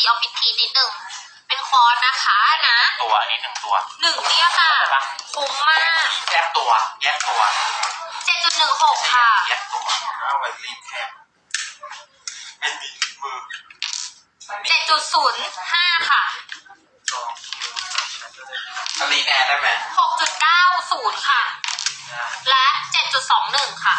สีออกผิดพีนิดหนึ่งเป็นคอร์สนะคะนะตัวอันนี้หนึ่งตัวหนึ่งเนี่ยค่ะคุ้มมากแยกตัว แยกตัวเจ็ดจุดหนึ่งหกค่ะ แยกตัวเอาไว้รีบแคบไม่มีมือเจ็ดจุดศูนย์ห้าค่ะสองคิวสลีแนได้ไหมหกจุดเก้าศูนย์ค่ะ และเจ็ดจุดสองหนึ่งค่ะ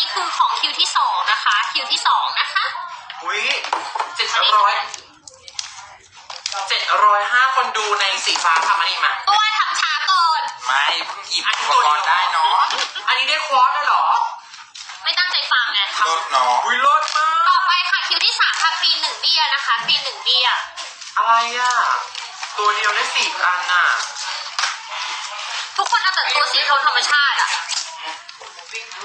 นนี้คือของคิวที่สองนะคะ คิวที่สองนะคะอุ้ยเจ็ดร้อยเจ็ดร้อยห้าคนดูในสีฟ้าค่ะมานี่มา ตัวทำช้าเกินไม่เพิ่งหยิบอุปกรณ์ได้เนาะ อันนี้ได้ควอสได้เหรอ ไม่ตั้งใจฟังไงรถน้องอุ้ยรสมากต่อไปค่ะคิวที่สามค่ะฟรีหนึ่งเบี้ยนะคะฟรีหนึ่งเบี้ยอะไรอะ ตัวเดียวได้สี่อันน่ะ ทุกคนเอาแต่ตัวสีโทนธรรมชาติอะ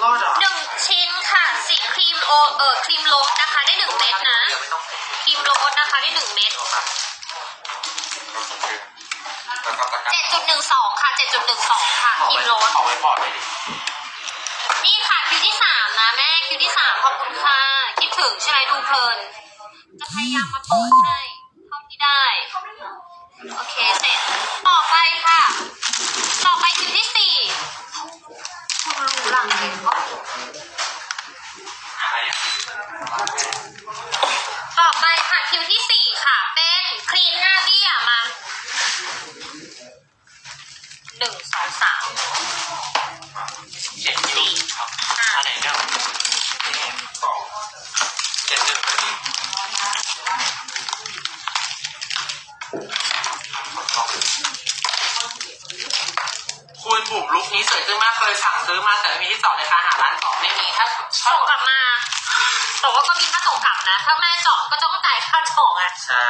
รอดเหรอหนึ่งชิ้นค่ะสีครีมโอเออครีมโรสนะคะได้หนึ่งเม็ดนะเดี๋ยวไม่ต้องครีมโรสนะคะได้หนึ่งเม็ดแล้วก็ตะกร้าเจ็ดจุดหนึ่งสองค่ะเจ็ดจุดหนึ่งสองค่ะขอครีไว้มโรสขอไว้บอร์ดเลยดินี่ค่ะคิวที่สามนะแม่คิวที่สามขอบคุณค่ะคิดถึงใช่ไหมดูเพลินจะพยายามมาเปิดให้เท่าที่ได้โอเคเสร็จต่อไปค่ะ ต่อไปคิวที่สี่คุณรู้ห ลังต่อไปค่ะคิวที่สี่ค่ะ เป็นครีมหน้าบี้ คุณบุ๋มลุคนี้สวยขึ้นมากเคยสั่งซื้อมาแต่ไม่มีที่จอดเลยค่ะหาร้านจอดไม่มีถ้าชอส่บงกลับมาแต่ว่าก็มีค่าส่งกลับนะ ถ้าแม่เจาะก็ต้องจ่ายค่าเจาะไงใช่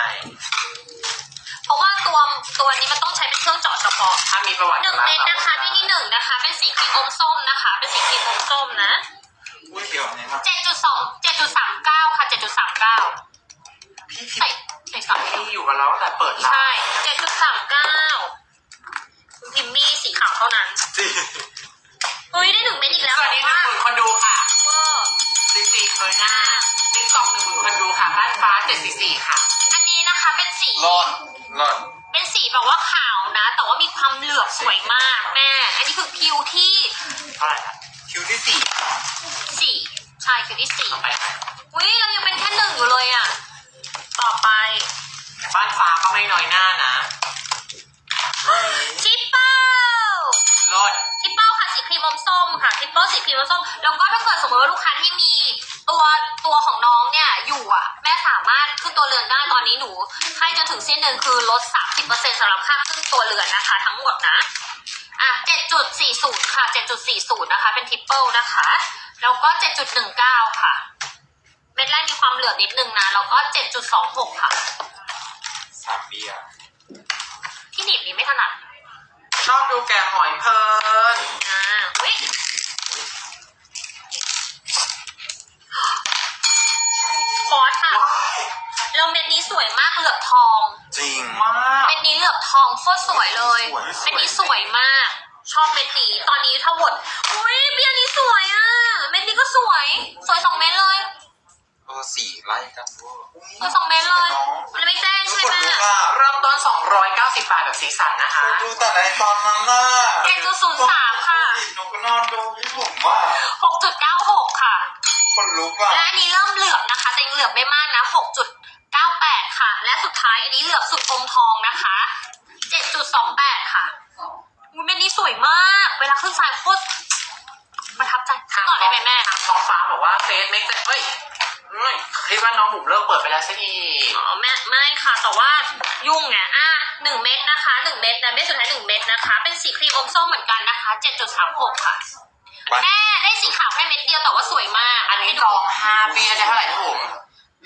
เพราะว่าตัวตัวนี้มันต้องใช้เป็นเครื่องเจาะเฉพาะถ้ามีประวัติหนึ่งเม็ดนะคะที่ที่หนึ่งนะคะ เป็นสีครีมอมส้มนะคะ เป็นสีครีมอมส้มนะอุ้ยเดี๋ยวนี้นะเจ็ดจุดสองเจ็ดจุดสามเก้าค่ะเจ็ดจุดสามเก้าพี่ใส่ใส่สามพี่อยู่กับเราตั้งแต่เปิดร้านใช่เจ็ดจุดสามเก้า มิมมี่สีขาวเท่านั้นจริงเฮ้ยได้หนึ่งเม็ดอีกแล้วสวัสดีหนึ่งหมื่นคนดูค่ะ เวอร์จริงๆเลยนะติ๊กต็อกหนึ่งหมื่นคนดูค่ะบ้านฟ้าเจ็ดสี่สี่ค่ะ อันนี้นะคะเป็นสี รอดรอดเป็นสีแบบว่าขาวนะ แต่ว่ามีความเหลือบสวยมากแม่ อันนี้คือคิวที่เท่าไหร่ครับคิวที่สี่สี่ใช่คิวที่สี่ต่อไปค่ะ เปิลสีครีมอมส้มแล้วก็ถ้าเกิดสมมติว่าลูกค้าที่มีตัวตัวของน้องเนี่ยอยู่อะ แม่สามารถขึ้นตัวเรือนได้ตอนนี้หนู ให้จนถึงเส้นเดือนคือลด 30%สำหรับค่าขึ้นตัวเรือนนะคะ ทั้งหมดนะอะ7.40 ค่ะ 7.40 นะคะ เป็นทิปเปิลนะคะ แล้วก็ 7.19 ค่ะ เม็ดแรกมีความเหลือบนิดนึงนะ แล้วก็ 7.26 ค่ะ สามเบียร์ที่หนีบนี้ไม่ถนัดชอบดูแกะหอยเพลิน อ่าอุ้ย คอร์สค่ะแล้วเม็ดนี้สวยมากเหลือบทอง จริงมาก เม็ดนี้เหลือบทองโคตรสวยเลย สวยสวยเม็ดนี้สวยมาก ชอบเม็ดนี้ ตอนนี้ถ้าหวดอุ้ยเบียร์นี้สวยอะ เม็ดนี้ก็สวย สวยสองเม็ดเลยเออสี่ไล่กันเวอร์สวยสองเม็ดเลยน้องมันไม่แจ้งทุกใช่คนไหมรู้ว่าเริ่มต้น 290 บาทแบบสีสันนะคะเคยดูแต่ในตอนนั้นน่ะเจ็ดจุดศูนย์สามค่ะหนูก็นอนดูพี่ผมว่าหกจุดเก้าหกค่ะ คนลุกอะและอันนี้เริ่มเหลือบนะ ไม่คิดว่าน้องบุ๋มเลิกเปิดไปแล้วซะอีกอ๋อแม่ไม่ค่ะ แต่ว่ายุ่งไงอะหนึ่งเม็ดนะคะหนึ่งเม็ดนะเม็ดสุดท้ายหนึ่งเม็ดนะคะ เป็นสีครีมอมส้มเหมือนกันนะคะ7.36ค่ะ แม่ได้สีขาวแค่เม็ดเดียวแต่ว่าสวยมากอันนี้จอง5เบียร์ได้เท่าไหร่นะบุ๋ม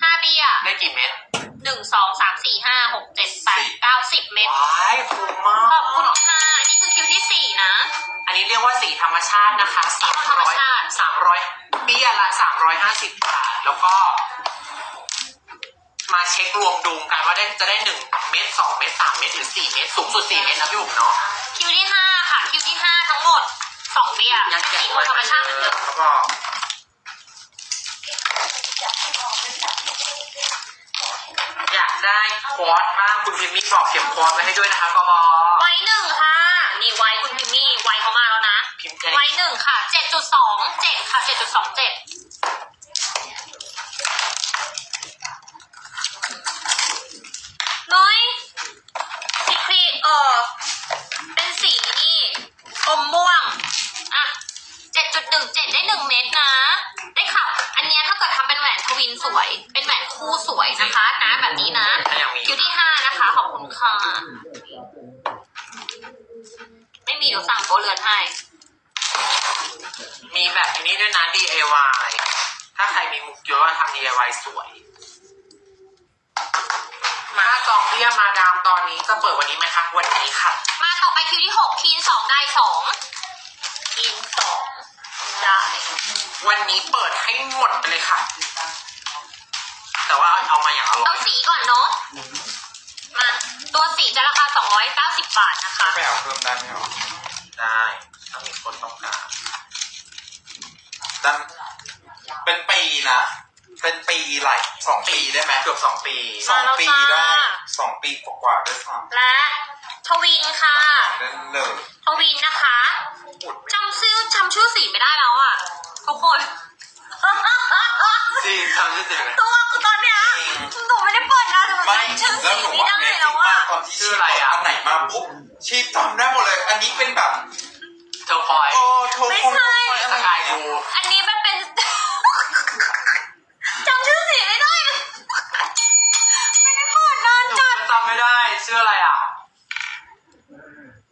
ห้าเบี้ยได้กี่เม็ดหนึ่งสองสามสี่ห้าหกเจ็ดแปดเก้าสิบเม็ดว้ายคุ้มมาขอบคุณกค่ะอันนี้ คือคิวที่สี่นะ อันนี้เรียกว่าสีธรรมชาตินะคะสีธรรมชาติ สามร้อยเบี้ยละ350บาท แล้วก็ มาเช็ครวมดุมกันว่าได้จะได้1เม็ด2เม็ด3เม็ดหรือ4เม็ดสูงสุด4เม็ดนะพี่บุ๋มเนาะ คิวที่ห้าค่ะ คิวที่ห้าทั้งหมดสองเบียร์ยังสีเก็บโทไว้นธรรมชาติเหมือนเดิมเขาบอกอยากได้ควอตบ้างคุณพิมมี่บอกเข็มควอตไว้ให้ด้วยนะคะกบไว้หนึ่งค่ะ นี่ไว้คุณพิมมี่ไว้เขามาแล้วนะ พิมพ์แค่ไว้นี้หนึ่งค่ะเจ็ดจุดสองเจ็ดค่ะเจ็ดจุดสองเจ็ดน้อยสีครีเออเป็นสีนี่อมม่วง อะเจ็ดจุดหนึ่งเจ็ดได้หนึ่งเม็ดนะ ได้ค่ะ อันเนี้ยถ้าเกิดทำเป็นแหวนทวินสวย เป็นแหวนคู่สวยนะคะนะแบบนี้นะถ้ายังมี คิวที่ห้านะคะ ขอบคุณค่ะ ไม่มีเดี๋ยวสั่งตัวเรือนให้ มีแบบนี้ด้วยนะ DIY ถ้าใครมีมุกเยอะทำ DIY สวย มาจองเบี้ยมาดามตอนนี้จะเปิดวันนี้ไหมคะวันนี้ค่ะ มาต่อไปคิวที่หกคีนสองได้สองคีนสองได้ วันนี้เปิดให้หมดไปเลยค่ะ แต่ว่าเอามาอย่างอร่อเอายสีก่อนเนาะมาตัวสีจะราคาสองร้อยเก้าสิบบาทนะคะไม่เอาเพิ่มได้ไหมหรอ ได้ถ้ามีคนต้องการดันเป็นปีนะ เป็นปีไหลสองปีได้ไหมเกือบสองปีสองปีมาแล้วได้จ้าสองปีกว่าๆด้วยซ้ำและทวินค่ะเล่นเลยทวินนะคะอุดไม่จำชื่อจำชื่อสีไม่ได้แล้วอะ ทุกคน จริงทำจริงๆตัวคือตอ แล้วสีหนูไม่ว่าได้เมสแล้ซิ่วงมาอะกตอนที่ชื่ชีอพอะไรเปิดอะอันไหนมาปุ๊บชีพจำได้หมดเลย อันนี้เป็นแบบเธอคอยโอ้โทรไม่คนใช่คอยสอะไรกายเนี่ยกูอันนี้มันเป็น จำชื่อสีไม่ได้เลยไม่ได้เปิดนานจัดจำไม่ได้ชื่ออะไรอะ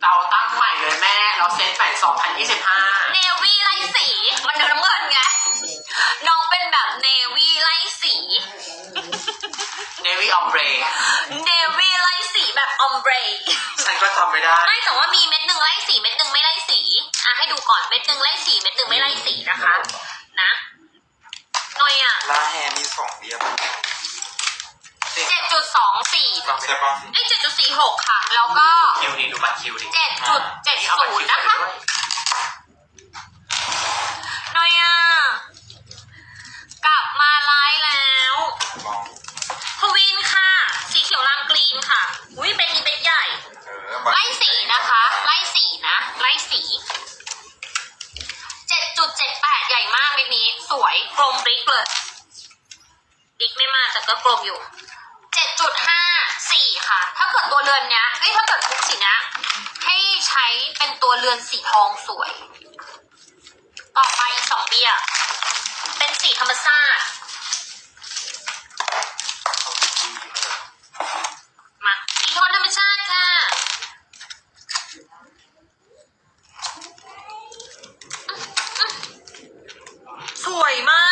เราตั้งใหม่เลยแม่ เราเซ็ตใหม่ ไม่ได้ ไม่แต่ว่ามีเม็ดหนึ่งไล่สีเม็ดหนึ่งไม่ไล่สีอะให้ดูก่อนเม็ดหนึ่งไล่สีเม็ดหนึ่งไม่ไล่สีนะคะ นะหน่อยอะลาแฮมีสองเดียวเจ็ดจุดสองสี่ใช่ปะไอ้เจ็ดจุดสี่หกค่ะ แล้วก็คิวดีดูบัตรคิวดิเจ็ดจุดเจ็ดนี่เอาบัตรศูคินวย์นะคะ ด้วย หน่อยอะ กลับมาไลฟ์แล้ว ลอง ทวินค่ะ สีเขียวลามกรีนค่ะ อุ้ยเป็นอีเป็นใหญ่ เออบัตร ไล่สีนะคะ ไล่สีนะ ไล่สีเจ็ดจุดเจ็ดแปดใหญ่มากเม็ดนี้ สวยกลมบลิกเลยบลิกไม่มากแต่ก็กลม อยู่เจ็ดจุดห้าสี่ค่ะ ถ้าเกิดตัวเรือนเนี้ยเอ้ยถ้าเกิดทุกสีเนี้ยให้ใช้เป็นตัวเรือนสีทองสวย ต่อไปอีกสองเบี้ยเป็นสีธรรมชาติ มาสีทองธรรมชาติค่ะ สวยมา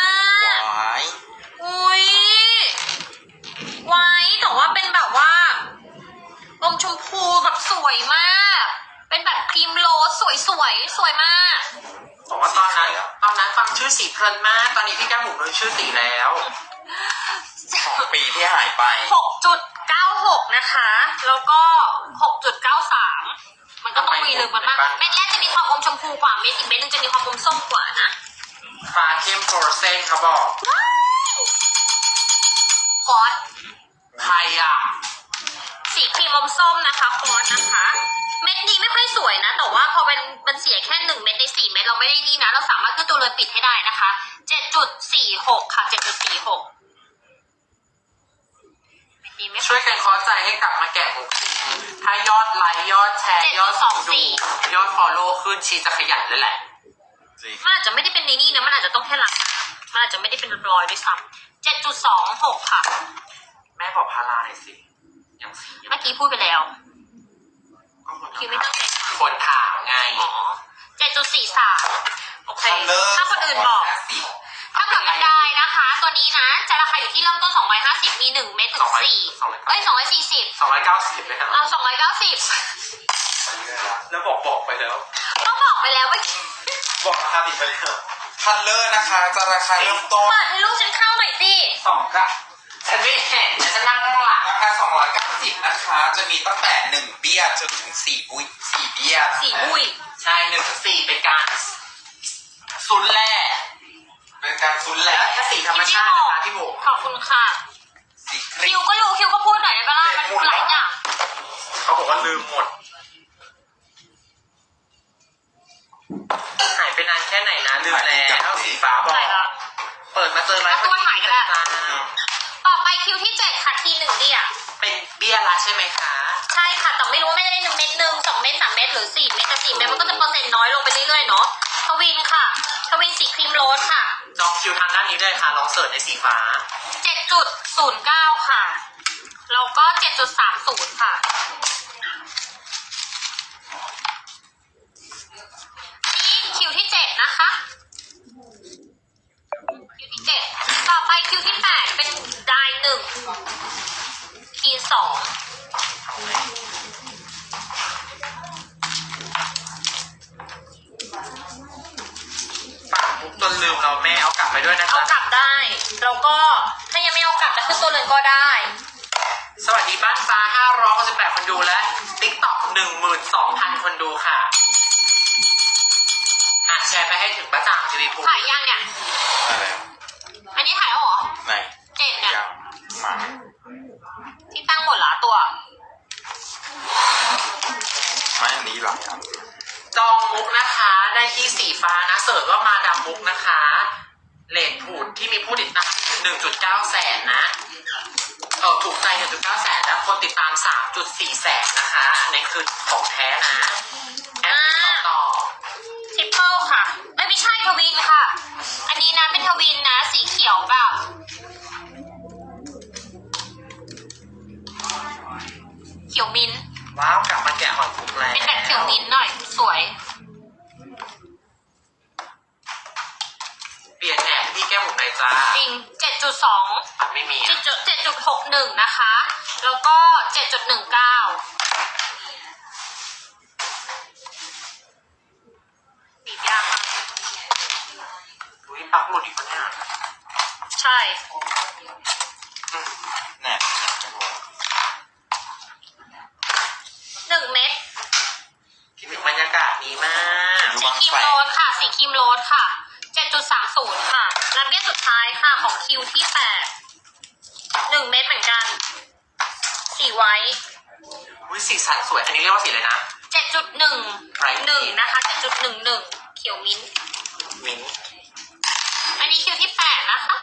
ก หวาย อุ้ยไว้แต่ว่าเป็นแบบว่าอมชมพูแบบสวยมาก เป็นแบบครีมโรสสวยสวยๆสวยมาก บอกว่าตอนนั้นตอนนั้นฟังชื่อสีเพลินมาก ตอนนี้พี่แก้มหมูรู้ ชื่อสีแล้วสองปีที่หายไปหกจุดเก้าหกนะคะ แล้วก็หกจุดเก้าสามมันก็ต้องมีลึกมันมากเม็ดแรกจะมีความอมชมพูกว่า เม็ดอีกเม็ดหนึงจะมีความอมส้มกว่านะฟ้าเข้มโฟรเซนเขาบอกคอร์สใครอะ สีครีมอมส้มนะคะคอร์สนะคะ เม็ดนี้ไม่ค่อยสวยนะ แต่ว่าพอเป็นมันเสียแค่หนึ่งเม็ดในสี่เม็ดเราไม่ได้นี่นะ เราสามารถขึ้นตัวเรือนปิดให้ได้นะคะ เจ็ดจุดสี่หกค่ะเจ็ดจุดสี่หกเม็ดนี้ไม่ค่ช่อวยยกันเคอใจให้กลับมาแกะมุกซีถ้ายอดไลค์ยอดแชร์ ยอดสองสี่ดูยอดฟอลโล่ขึ้นชีจะขยันเลยแหละจริงมันอาจจะไม่ได้เป็นในนี่นะมันอาจจะต้องแค่หลักมันอาจจะไม่ได้เป็นรอยด้วยซ้ำเจ็ดจุดสองหกค่ะ แม่บอกพาราหน่อยสิอย่างสีเมื่อกี้พูดไปแล้วก็คนคือไม่ตั้งใจฟังคนถามไงอ๋อเจ็ดจุดสี่สามโอเคคัลเลอร์ถ้าคนอื่นบอก ถ้าเกิดบันไดนะคะ ตัวนี้นะ จะ ราคาอยู่ที่เริ่มต้น 250 มี 1 เม็ดถึง4เอ้ย 240 สองร้อยเก้าสิบเลยนะเอา 290ไปเรื่อยละแล้วบอกบอกไปแล้วก็บอกไปแล้วว่าบอกราคาผิดไปแล้วคัลเลอร์นะคะจะราคาเริ่มต้นเปิดให้ลูกฉันเข้าหน่อยสิสองกะฉันไม่เห็นฉันนั่งข้างหลังราคา290นะคะ จะมีตั้งแต่ 1 เบี้ยจนถึง 4 บุ้ย4เบี้ยสีบุย ใช่หนึ่งถึงสี่เป็นการ ซุนแร่เป็น การซุนแหแล้ละวถ้าสีธรรมชาตินะคะพี่หมูขอบคุณค่ะ สีครีคิวมก็รู้คิวก็พูดหน่อยได้ปะล่ะมันหลายอย่างเขาบอกว่าลืมหมด หายไปนานแค่ไหนนะลืมแล้วสีฟ้าบอกใช่ละ เปิดมาเจอไลฟ์เอาตัวถ่ายก็ได้ จ้าต่อไปคิวที่เจ็ดค่ะทีหนึ่งเดียเป็นเบี้ยละใช่ไหมคะ ใช่ค่ะแต่ไม่รู้ว่าแม่จะได้หนึ่งเม็ดหนึ่งสองเม็ดสามเม็ดหรือสี่เม็ดแต่สี่เม็ดมันก็ เสิร์ชในสีฟ้าเจ็ดจุดศูนย์เก้าค่ะ แล้วก็เจ็ดจุดสามศูนย์ค่ะ ถ้ายังไม่เอากลับจะขึ้นตัวเลยก็ได้ สวัสดีบ้านฟ้า568คนดูและ TikTok 12,000 คนดูค่ะ อะแชร์ไปให้ถึงประจ่างทีวีภูถ่ายยังเนี่ย อะไรอันนี้ถ่ายแล้วเหรอไหนเจ็ดเนี่ย ยาวมาที่ตั้งหมดละตัว ไม่อันนี้หลังครับจองมุกนะคะได้ที่สีฟ้านะ เสิร์ชว่ามาดามมุกนะคะเลทผูดที่มีผู้ติดตาม1.9แสนนะเออถูกใจ1.9แสนแล้วคนติดตาม3.4แสนนะคะ อันนี้คือของแท้นะแอปติดต่อต่อทริปเปิลค่ะเอ้ยไม่ใช่ทวินค่ะ อันนี้นะเป็นทวินนะสีเขียวแบบเขียวมิ้นท์ว้าวกลับมาแกะหอยคุกแล้วเป็นแบบเขียวมิ้นท์หน่อย สวย เปลี่ยนแห นพี่แก้มหมุนในอยจ้าจริง 7.2ปัดไม่มีอะ7.61 นะคะ แล้วก็ 7.19บีบยากมากอุ้ยปักหลุดอีกปะเนี่ยใช่เนี่ยหนึ่งเม็ด คิดถึงบรรยากาศนี้มากอยู่สีบางครีมแสโรนสค่ะ สีครีมโรสค่ะ 7.30ค่ะ ของคิวที่แปดหนึ่งเม็ดเหมือนกัน สีไว้อุ้สีสันสวย อันนี้เรียกว่าสีอะไรนะ เจ็ดจุดหนึ่งหนึ่งนะคะเจ็ดจุดหนึ่งหนึ่งเขียวมิ้นท์มิ้นท์อันนี้คิวที่แปดนะคะ